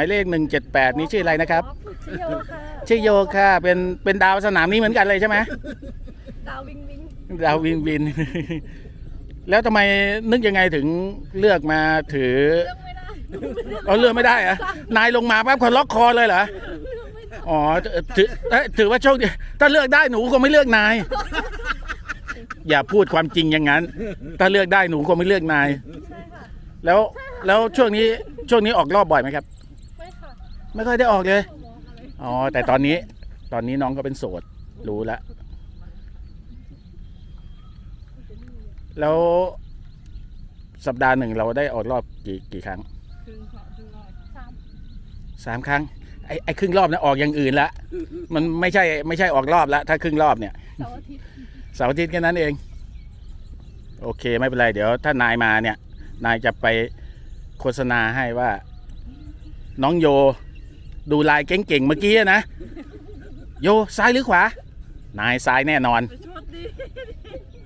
หมายเลข 178 นี่ชื่ออะไรนะครับ ชื่อโยค่ะชื่อโยค่ะเป็นเป็นดาวสนามนี้เหมือนกันเลยใช่ไหมดาววิงวิงดาววินวิน แล้วทำไมนึกยังไงถึงเลือกมาถือเลือกไม่ได้เอาเลือกไม่ได้เหรอะนายลงมาปั๊บเขาล็อกคอเลยเหรออ๋อถือเอ้ยถือว่าโชคดีถ้าเลือกได้หนูคงไม่เลือกนาย อย่าพูดความจริงอย่างนั้น ถ้าเลือกได้หนูคงไม่เลือกนายใช่ค่ะแล้วแล้วช่วงนี้ช่วงนี้ออกรอบบ่อยไหมครับ ไม่ค่ะไม่ค่อยได้ออกเลยมองอะไรอ๋อ แต่ตอนนี้ ตอนนี้น้องก็เป็นโสด รู้แล้ว แล้วสัปดาห์หนึ่งเราได้ออกรอบกี่กี่ครั้งครึ่งค่ะครึ่งรอบสามสามครั้ง ไอ้ไอ้ครึ่งรอบนะออกอย่างอื่นละ มันไม่ใช่ไม่ใช่ออกรอบแล้วถ้าครึ่งรอบเนี่ย เสาร์อาทิตย์เสาร์อาทิตย์แค่นั้นเอง โอเคไม่เป็นไร เดี๋ยวถ้านายมาเนี่ย นายจะไปโฆษณาให้ว่า น้องโย ดูลายเก่งๆเมื่อกี้นะ โยซ้ายหรือขวา นายซ้ายแน่นอน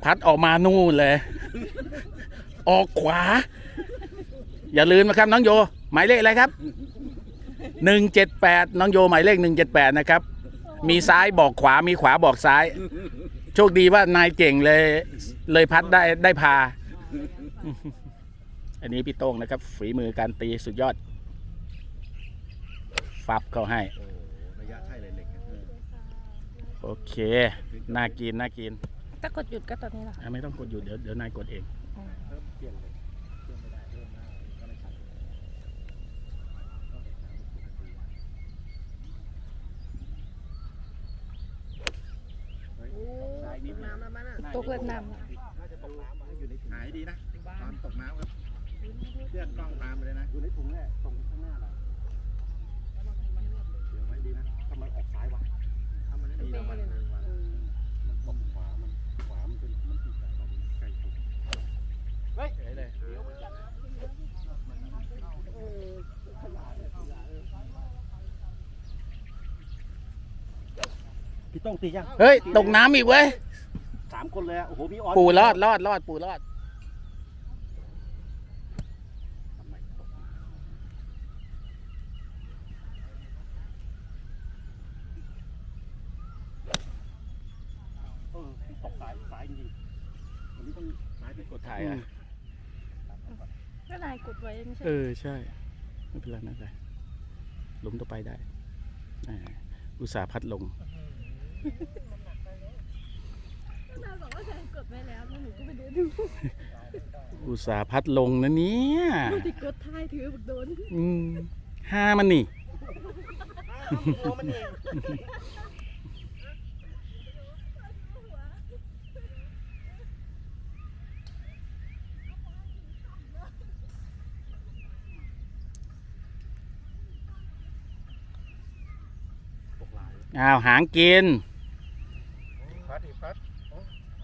พัดออกมานู่นเลย ออกขวา อย่าลืมนะครับน้องโย หมายเลขอะไรครับหนึ่งเจ็ดแปดน้องโยหมายเลขหนึ่งเจ็ดแปดนะครับ มีซ้ายบอกขวา มีขวาบอกซ้าย โชคดีว่านายเก่งเลย เลยพัดได้ได้พา อันนี้พี่โต้งนะครับ ฝีมือการตีสุดยอด ฟับเข้าให้ โอ้ระยะใช่เลยเหล็กเนี่ยเออโอเค น่ากิน น่ากินถ้ากดหยุดก็ตอนนี้แหละอะไม่ต้องกดอยู่เดี๋ยวเดี๋ยวนายกดเอง เพิ่มเปลี่ยนเหล็กเพิ่มไม่ได้เพิ่มหน้าก็ไม่ใช่ซ้ายนิดน้ำแล้วมั้งน่ะตกเล่นน้ำน่าจะตกน้ำมาอยู่ในถุงหายดีนะตอนตกน้ำครับเชือกกล้องตามไปเลยนะอยู่ในถุงเนี่ยตรงข้างหน้าเราเดี๋ยวไว้ดีนะทำไมออกซ้ายวะถ้ามันไม่ดีเรามันมันตกขวามันขวามันเป็นมันติดกับเราใกล้สุดพี่ต้องตียังเฮ้ยตกน้ำอีกเว้ยสามคนเลยอะโอ้โหพี่ออสปู่รอดรอดรอดปู่รอด เออพี่ตกสายสายจริงๆวันนี้ต้องสายไปกด ถ่ายอะ ก็นายกด ไว้ไม่ใช่ เออใช่ ไม่เป็นไรไม่เป็นไรล้มต่อไปได้อ่าอุตส่าห์พัดลงก็นายบอกว่านายกดไว้แล้วแล้วหนูก็ไปเดินดูอุตส่าห์พัดลงนะเนี่ยที่กดท้ายถือบักโดน อืมห้ามันนี่อ้า วหางกินพัดอีกพัด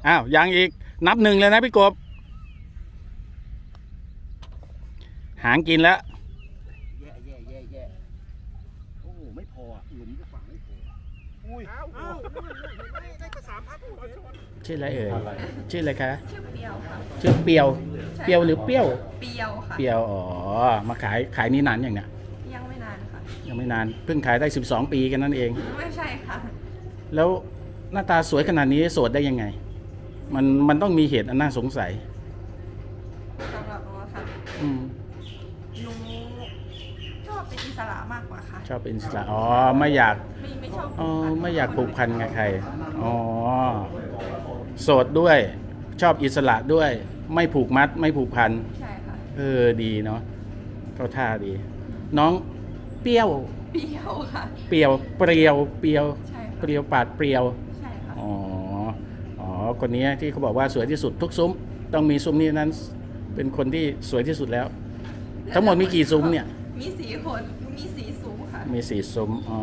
อ้าวยังอีกนับหนึ่งเลยนะพี่กบ หางกินแล้วแย่แย่แย่แย่โอ้โหไม่พออะหลุมก็ฝังไม่พออุ้ยอ้าวอ้าวได้กระสามพัดชื่ออะไรเอ่ยชื่ออะไรคะชื่อเปียวค่ะชื่อเปียว เปียวหรือเปรี้ยว เปียวค่ะเปียวอ๋อมาขายขายนี่นานอย่างเนี้ย ยังไม่นานค่ะ ยังไม่นานเพิ่งขายได้ 12 ปีกันนั่นเอง ไม่ใช่ค่ะ แล้วหน้าตาสวยขนาดนี้โสดได้ยังไง มันมันต้องมีเหตุอันน่าสงสัยสำหรับโอค่ะอืมหนูชอบเป็นอิสระมากกว่าค่ะ ชอบเป็นอิสระอ๋อไม่อยากไม่ไม่ชอบอ๋อไม่อยากผูกพันกับใครอ๋อโสดด้วย ชอบอิสระด้วย ไม่ผูกมัด ไม่ผูกพัน ใช่ค่ะ เออดีเนาะเข้าท่าดี น้อง เปรี้ยว เปรี้ยวค่ะ เปรี้ยว เปรี้ยว เปรี้ยว ใช่เปค่ะรี้ยวปาดเปรี้ยว ใช่ค่ะ อ๋อ อ๋อ คนนี้ที่เขาบอกว่าสวยที่สุดทุกซุ้ม ต้องมีซุ้มนี้นั้น เป็นคนที่สวยที่สุดแล้ว ทั้งหมดมีกี่ซุ้มเนี่ย มีสีขนมีสีสูงค่ะ มีสี่ซุ้ม อ๋อ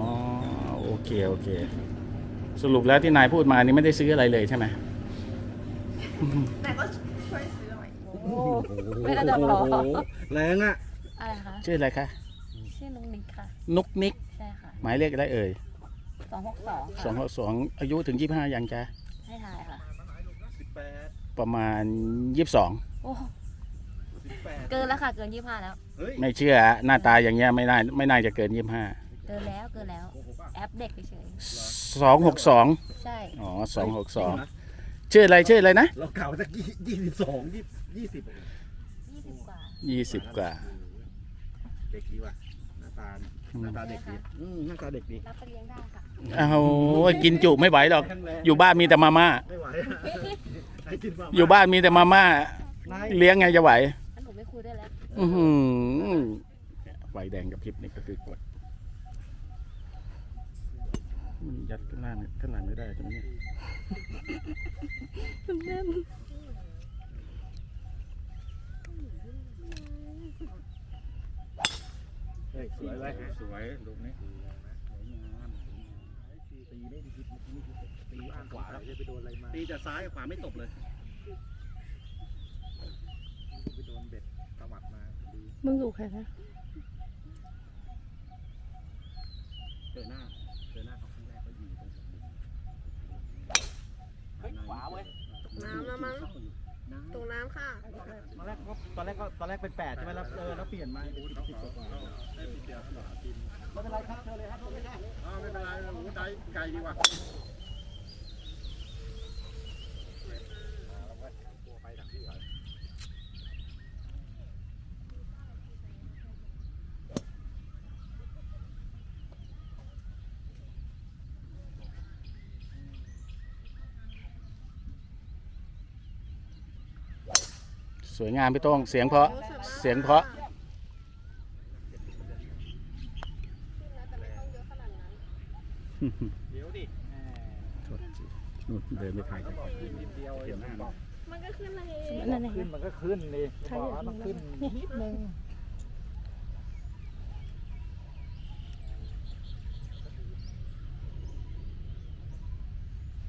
โอเค โอเค สรุปแล้วที่นายพูดมานี่ไม่ได้ซื้ออะไรเลยใช่ไหม แต่ก็ช่วยซื้อหน่อย ไม่น่าจะพอโโหแรงอะ อะไรคะ ชื่ออะไรคะชื่อนุ้ง นิกค่ะนุกนิก ใช่ค่ะหมายเลขอะไรเอ่ยสองหกสองสองสองอายุถึงยี่ห้ายังจะให้ทายค่ะ สิบแปดประมาณยี่สิบสองโอ้สสิบแปดเกินแล้วค่ะ เกินยี่ห้าแล้ว เฮ้ยไม่เชื่อหน้าตาอย่างเงี้ยไม่น่าไม่น่าจะเกินยี่ห้าเกินแล้ว เกินแล้ว โกหกป่ะแอปเด็กเฉยสองหกสองๆใช่ อ๋อสองหกสองชื่ออะไรชื่ออะไรนะเราเก่าสักยี่สิบสองยี่ยี่สิบยี่สิบกว่ายี่สิบกว่า เด็กดีว่ะ หน้าตาหน้าตาเด็กดีอืมหน้าตาเด็กดีรับไปเลี้ยงได้ค่ะเอากินจุไม่ไหวหรอกแข็งแรงอยู่บ้านมีแต่มาม่า ไม่ไหวให้กินบ้างอยู่บ้านมีแต่มาม่า นายเลี้ยงไงจะไหวอันหนูไม่คุยด้วยแล้วอือหือไฟแดงกับพริบนี่ก็คือกดมันยัดข้างล่างข้างหลังไม่ได้ใช่ไหมเนี่ยมันแน่น เฮ้ยสวยเลยสวยลูกนี้ตีไม่ดีตีอ่างขวาแล้วจะไปโดนอะไรมาตีจากซ้ายกับขวาไม่ตกเลยไปโดนเบ็ดตวัดมาดีมึงอยู่ใครนะเจอหน้าเจอหน้าเขาครั้งแรกเขายิงตรงเฮ้ยขวาเว้ย น้ำแล้วมั้ง ตรงน้ำค่ะ ตอนแรกก็ตอนแรกก็ตอนแรกเป็นแปดใช่ไหมแล้วเออแล้วเปลี่ยนมาเป็นสิบสิบกว่าไม่เป็นไรครับเชิญเลยครับไม่ได้ไม่เป็นไรโอ้ได้ไกลดีกว่า สวยงามพี่โต้งเสียงเพราะเสียงเพราะเดี๋ยวดินู่นเดินไปถ่ายกันนิดเดียวเดี๋ยวหน้ามันก็ขึ้นมาเองนั่นเองขึ้นมันก็ขึ้นดิบอกว่าต้องขึ้นนิดนึง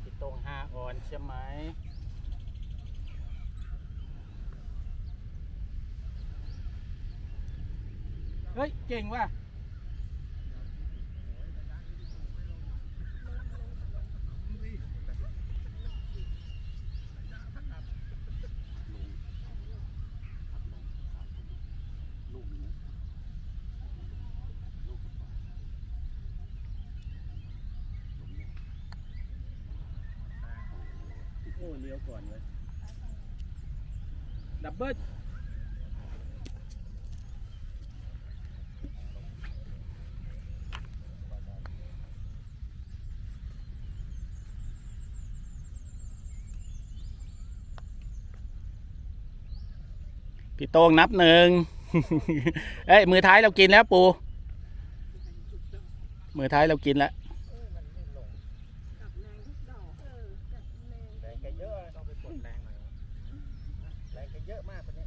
พี่โต้งห้าออนใช่ไหม เฮ้ย เก่งว่ะโอ้เลี้ยวก่อนเลยดับเบิ้ล พี่โต้งนับหนึ่งเอ้ยมือท้ายเรากินแล้วปู มือท้ายเรากินแล้ว แรงแกเยอะต้องไปกดแรงหน่อยแรงแกเยอะมากคนนี้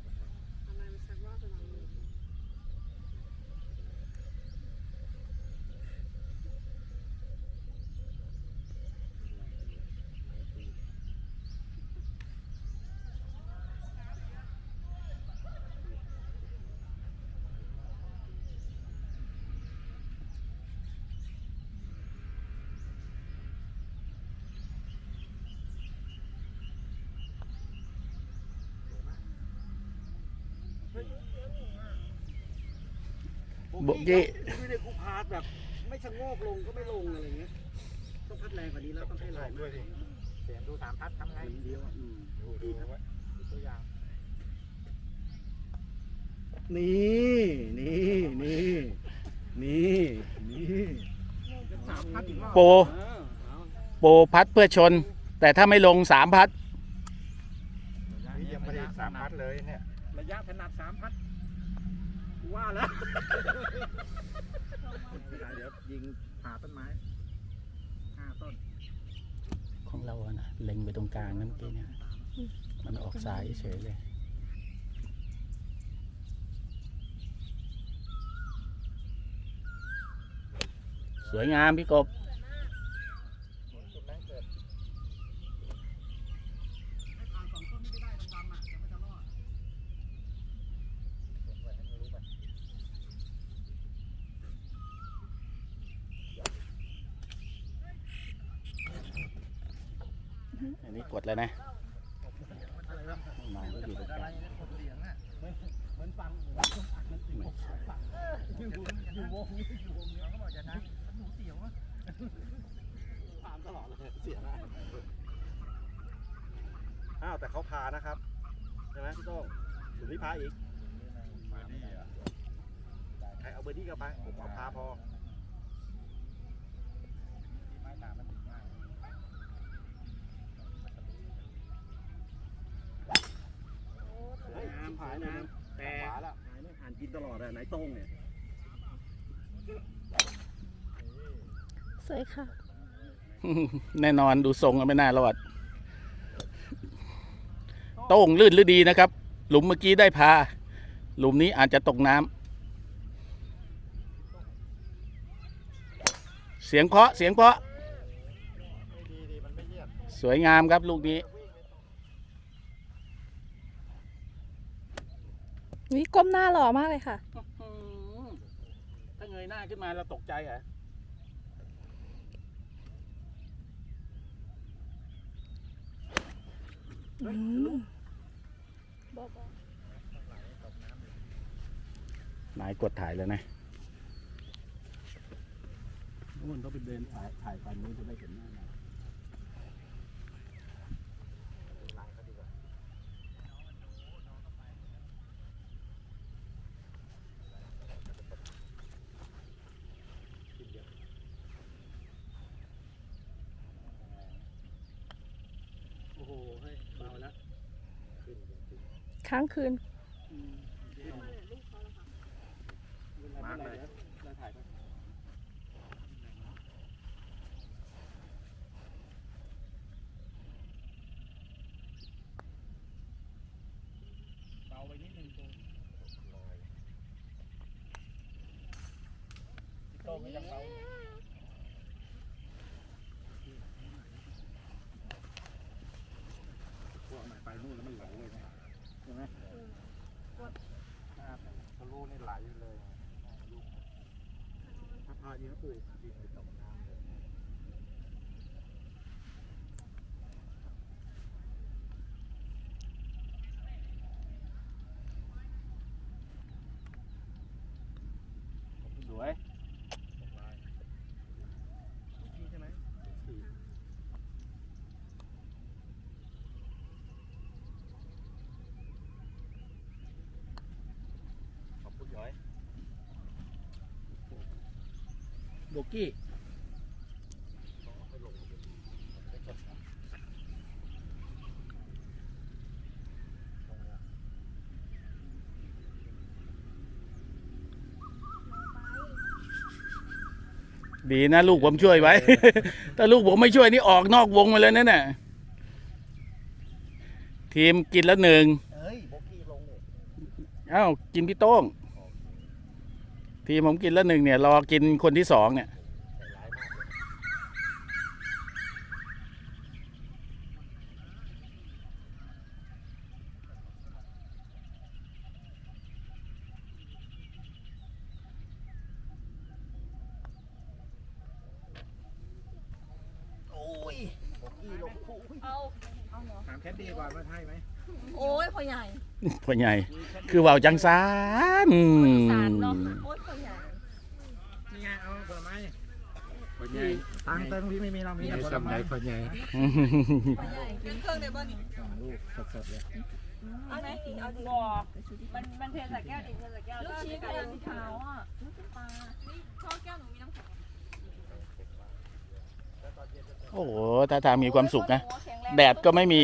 โบกี้ไม่ได้กูพาดแบบ ไม่ชะโงกลงก็ไม่ลงอะไรเงี้ยต้องพัดแรงกว่านี้แล้วต้องให้แรงด้วยดิเสียงดูสามพัดทำไงเดียวอืมดูดูตัวอย่างนี่นี่นี่นี่นี่สามพัดอีกรอบโปรเออเอาโปรพัดเพื่อชน แต่ถ้าไม่ลงสามพัดนี่ยังไม่ได้สามพัดเลยเนี่ยระยะถนัดสามพัดกู ว่าแล้วเดี๋ยวยิงผ่าต้นไม้ห้าต้น ของเราอะนะเล็งไปตรงกลางนั่นเมื่อกี้เนี่ย มันออกสายเฉยเลย สวยงามพี่กบ จุดนั้นเกิดให้ผ่านสองต้นนี้ไม่ได้ดำๆอะแล้วมันจะรอดผมไว้ให้มันรู้ไป อันนี้กดแล้วนะมาก็อยู่ตรงกลางมือนฟังเหมือนฟังอยู่วงนี้อยู่วงนี้เขาบอกจะนะหนูเสียวอะถามตลอดเลยเสียได้อ้าวแต่เขาพานะครับใช่ไหมพี่โต้งหรือไม่พาอีกใครเอาเบอร์ดี้เข้าไปผมเอาพาพอเฮ้ยน้ำผายน้ำแต่ขวาละหายไม่อ่านกินตลอดอะ ไหนโต้งเนี่ย สวยค่ะ แน่นอนดูทรงก็ไม่น่ารอด โต้งลื่นหรือดีนะครับ หลุมเมื่อกี้ได้พา หลุมนี้อาจจะตกน้ำเสียงเพราะเสียงเพราะดีดีมันไม่เยียบสวยงามครับลูกนี้ วิก้มหน้าหล่อมากเลยค่ะ ถ้าเงยหน้าขึ้นมาเราตกใจเหรออืมนายกดถ่ายแล้วนะนู่นต้องไปเดินถ่ายถ่ายตอนนู้นจะได้เห็นหน้านาย โอ้โหเฮ้ยเบาแล้ว ค้างคืน มากเลยเราถ่ายไปเบาไปนิดนึงตัวพี่โต้งก็ยังเบา พวกมันไปนู่นแล้วมันไหลเลยนะใช่ไหม ทะลุนี่ไหลเลยถ้าพาดีนะปู่ดินไปตกน้ำเลย สวย พี่ใช่ไหมขอบคุณย้อย โบกี้ดีนะลูกผมช่วยไว้ ถ้าลูกผมไม่ช่วยนี่ออกนอกวงมาเลยนั่นน่ะ ทีมกินแล้วหนึ่งเอ้ยโบกี้ลงเลยเอ้ากินพี่โต้ง ทีมผมกินแล้วหนึ่งเนี่ย รอกินคนที่สองเนี่ยใจร้ายมากเลยโอ้ยโบกี้ลงโอ้ยเอาเอาเหรอถามแคดดี้ก่อนว่าใช่ไหมโอ้ยพ่อใหญ่พ่อใหญ่ คือเว่าจังซาน สารเนาะโอ้ยพ่อใหญ่ นี่ไงเอาผลไม้ ผลใหญ่ตังค์เติมพี่ไม่มีเรามีแต่ผลไม้ผลใหญ่พ่อใหญ่กินเครื่องเดี๋ยวบ้านี่ลูกสดๆเลยเอาไหมเอาดิบอมันมันเทใส่แก้วดิเทใส่แก้วลูกชิ้นแก้วสีขาวอะลูกปลานี่ช่อแก้วหนูมีน้ำแข็งโอ้โหถ้าทางมีความสุขนะ แดดก็ไม่มี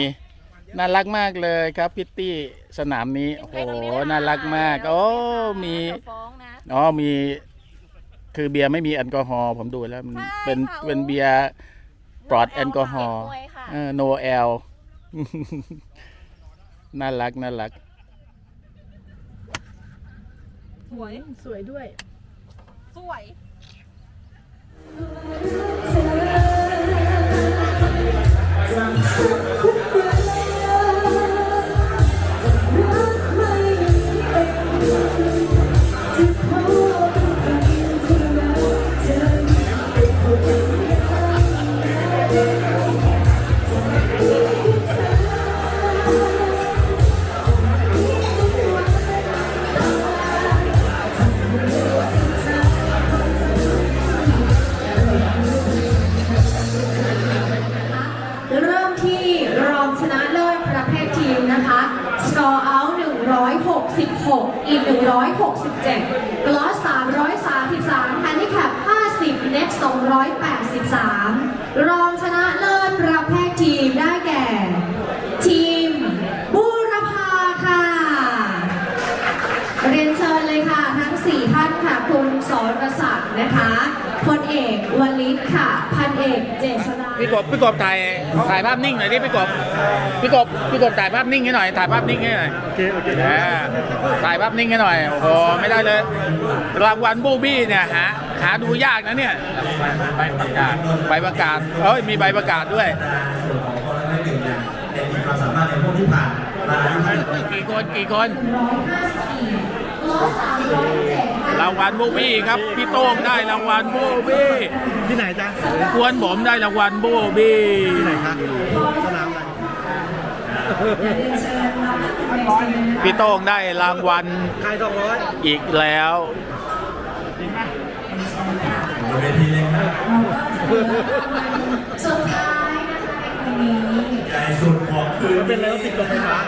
น่ารักมากเลยครับพิตตี้สนามนี้ โอ้โห น่ารักมาก โอ้ มีฟ้องนะอ๋อ มี คือเบียร์ไม่มีแอลกอฮอล์ผมดูแล้วมันใช่เป็นค่ะเป็นเบียร์ปลอดแอลกอฮอล์เก็บไว้ค่ะเออโนแอล น่ารักน่ารัก สวย สวยด้วย สวยค่ out 166 อีก 167 gloss 333 handicap 50 next 283รอ พี่กบพี่กบถ่ายถ่ายภาพนิ่งหน่อยดิพี่กบพี่กบพี่กบถ่ายภาพนิ่งให้หน่อยถ่ายภาพนิ่งให้หน่อยโอเคโอเคอ่าถ่ายภาพนิ่งให้หน่อยโอ้โหไม่ได้เลยรางวัลบูบี้เนี่ยหาหาดูยากนะเนี่ยใบประกาศใบประกาศเอ้ยมีใบประกาศด้วยมีความสามารถในพวกที่ผ่านมาอายุที่กี่คนกี่คนรางวัลบูบี้ครับพี่โต้งได้รางวัลบูบี้ ที่ไหนจ๊ะกวนผมได้รางวัลบูบี้ที่ไหนคะสนามอะไรพี่โต้งได้รางวัลใครสองร้อยอีกแล้วบนเวทีเลยครับสุดท้ายนะคะในวันนี้ใหญ่สุดของคืนเป็นแล้วติดลมไฟฟ้าน